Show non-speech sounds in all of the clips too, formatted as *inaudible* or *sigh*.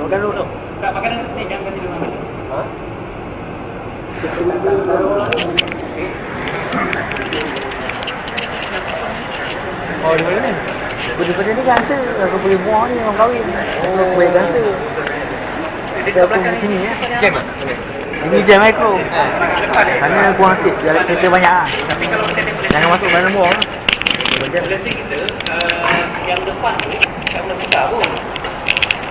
Makan dulu. Tak makanan ni jangan kasi dulu. Ha? Oh, di mana ni? Benda-benda ni ganta. Aku boleh buang ni orang kahwin. Oh. Boleh ganta. Kita pun di sini ya. Jam tak? Ini jam mikro. Sana buang sikit. Biar kereta banyak lah. Tapi kalau kita boleh Jangan masuk dalam buang lah. Kita uh, yang depan tu tak boleh buka pun.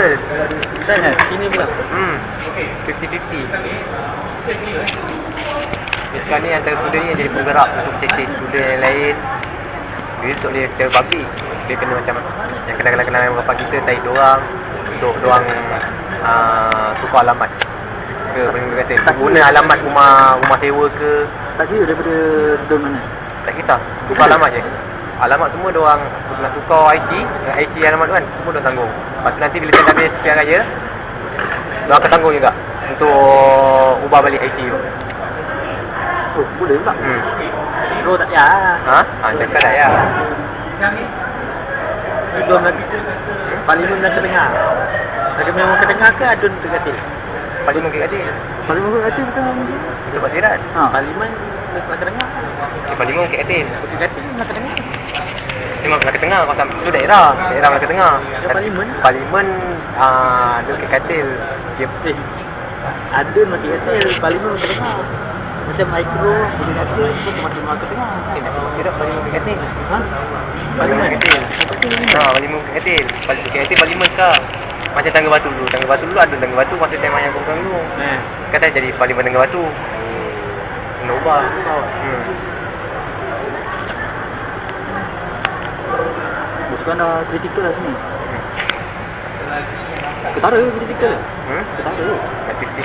Betul. Betul kan? Sini pula. Hmm. 50-50. Sekarang ni antara student ni yang jadi penggerak untuk cekik student yang lain. Dia tak boleh public. Dia kena macam yang kenal-kenal dengan bapak kita tarik dorang untuk dorang uh, tukar alamat ke benda kata Tak guna alamat rumah rumah sewa ke Tak kira daripada don mana? tak kita tukar alamat je alamat semua dorang nak tukar IT dengan IT alamat tu kan semua dorang tanggung lepas tu nanti bila dah habis pilihan raya dorang akan tanggung juga untuk ubah balik IT tu Oh, boleh pula. hmm. Bro tak payah. ha? ha cakap tak ya Don nanti. Parlimen dah terdengar. Ada memang terdengar ke adun tergatil? paling mungkin kat Parlimen tergatil betul mungkin. itu Pak Sirat Ha, parlimen terdengar. eh, paling mungkin kat Tergatil dah terdengar. Memang Melaka Tengah kawasan tu daerah daerah Melaka Tengah parlimen? parlimen ah uh, dekat Katil dia Eh, adun masih gatil, parlimen dah terdengar. Macam mikro, boleh gatil, pun masih mahu terdengar. eh nak kira parlimen Katil Ha? parlimen dekat Katil ha parlimen dekat Katil parlimen dekat Katil parlimen sekarang macam tangga batu dulu tangga batu dulu ada tangga batu masa time ayah kongkang dulu Eh, kata jadi parlimen tangga batu ubah hmm. oh, sekarang dah kritikal lah sini. Ketara kritikal. Hmm? Ketara. Kat fifty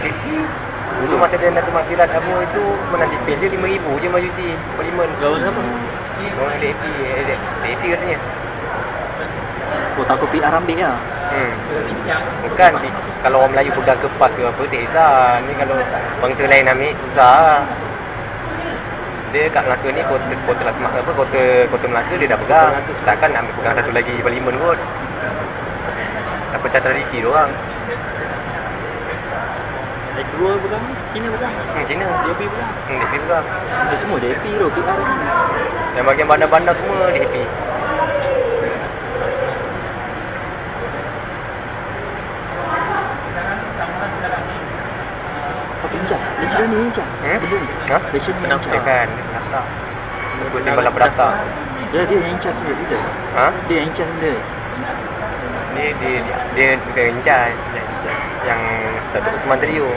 Dulu masa dia nak kemakfiran kamu itu menang DP dia RM5,000 je majuti parlimen. Lawan siapa? Orang DAP, eh, DAP katanya. Oh, takut PR ambil lah. Hmm. Bukan kalau orang Melayu pegang kepas ke apa tak kisah. Ni kalau bangsa lain ambil susah. Dia kat Melaka ni kota kota Lasmak apa kota kota Melaka dia dah pegang. Takkan nak ambil pegang satu lagi parlimen kot. Dah pecah tradisi dia orang. Eh, dua pegang Cina pegang. Hmm, Cina. DAP pegang. Hmm, DAP pegang. Dia semua DAP tu, PR ni. Yang bagian bandar-bandar semua DAP. Apa lincah? Lincah ni. Hmm? Benda ni. Ha? Fashion ni Pernah lincah. kan? Tak. Ikut timbalan berata. Dia yang lincah tu dia. Ha? Dia yang lincah dia. Dia dia dia, dia charge. Yang Datuk Usman Trio.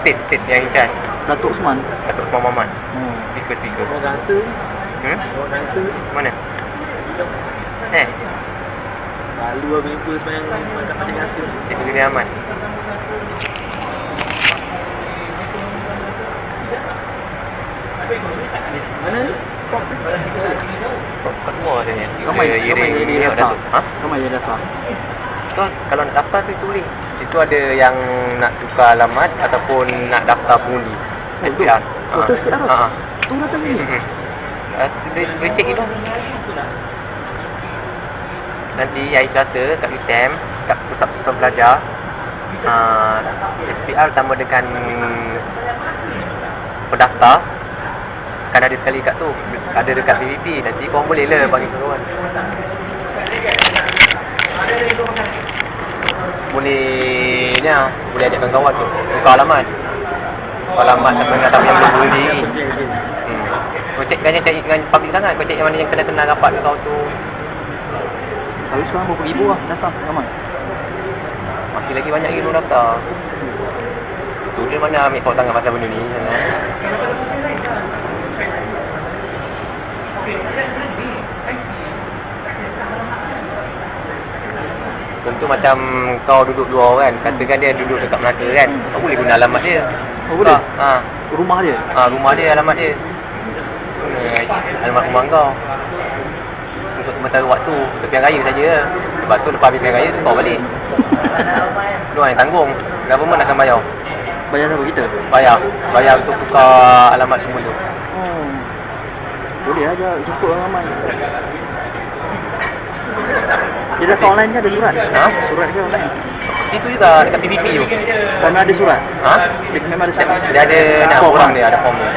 State state yang in charge. Datuk Osman. Datuk Usman Maman. Hmm. Speaker speaker. Orang gangster. Hmm? Orang gangster. Mana? Eh, Lalu sepanjang macam macam gangster. dia Suri Ahmad. Mana ni? Kau semua. Ramai, Dia ramai Iring, dia Iring daftar. Datuk. Ha? Ramai dia daftar. So, kalau nak daftar tu tulis. Itu ada yang nak tukar alamat ataupun nak daftar pengundi. Oh, tu? SPR. Oh, tu SPR tu? Ha. Tu datang ni. Hmm. Uh, dia boleh cek itu. Nanti hari Selasa kat UTM, kat pusat-pusat belajar, uh, SPR sama dengan pendaftar kan ada sekali kat tu ada dekat PVP nanti korang boleh lah bagi kawan boleh ni lah boleh ajakkan kawan tu. Tukar alamat. Tukar alamat sama dengan tak yang belum berundi hmm. kau cek kan cari dengan public sangat. Kau cek yang mana yang kenal-kenal rapat kau tu. Habis sekarang berapa ribu lah datang ramai. masih lagi banyak lagi belum daftar tu dia mana ambil kau tangan pasal benda ni macam kau duduk dua orang kan. Katakan dia duduk dekat Melaka kan. Kau boleh guna alamat dia. Oh, boleh? Ha. Rumah dia? Ha, rumah dia, alamat dia. Guna alamat rumah kau. Untuk sementara waktu, tepian raya saja. Lepas tu lepas habis tepian raya, kau balik. *laughs* Lu yang tanggung. Government akan bayar. Bayar siapa kita? Bayar. Bayar untuk tukar alamat semua tu. Oh. Boleh aja cukup orang ramai. Dia dah online ke ada surat? Ha? Surat ke online? Itu juga dekat PPP tu. Sana ada surat? Ha? Dia memang ada surat? Dia ada nak Form lah. dia, ada form dia.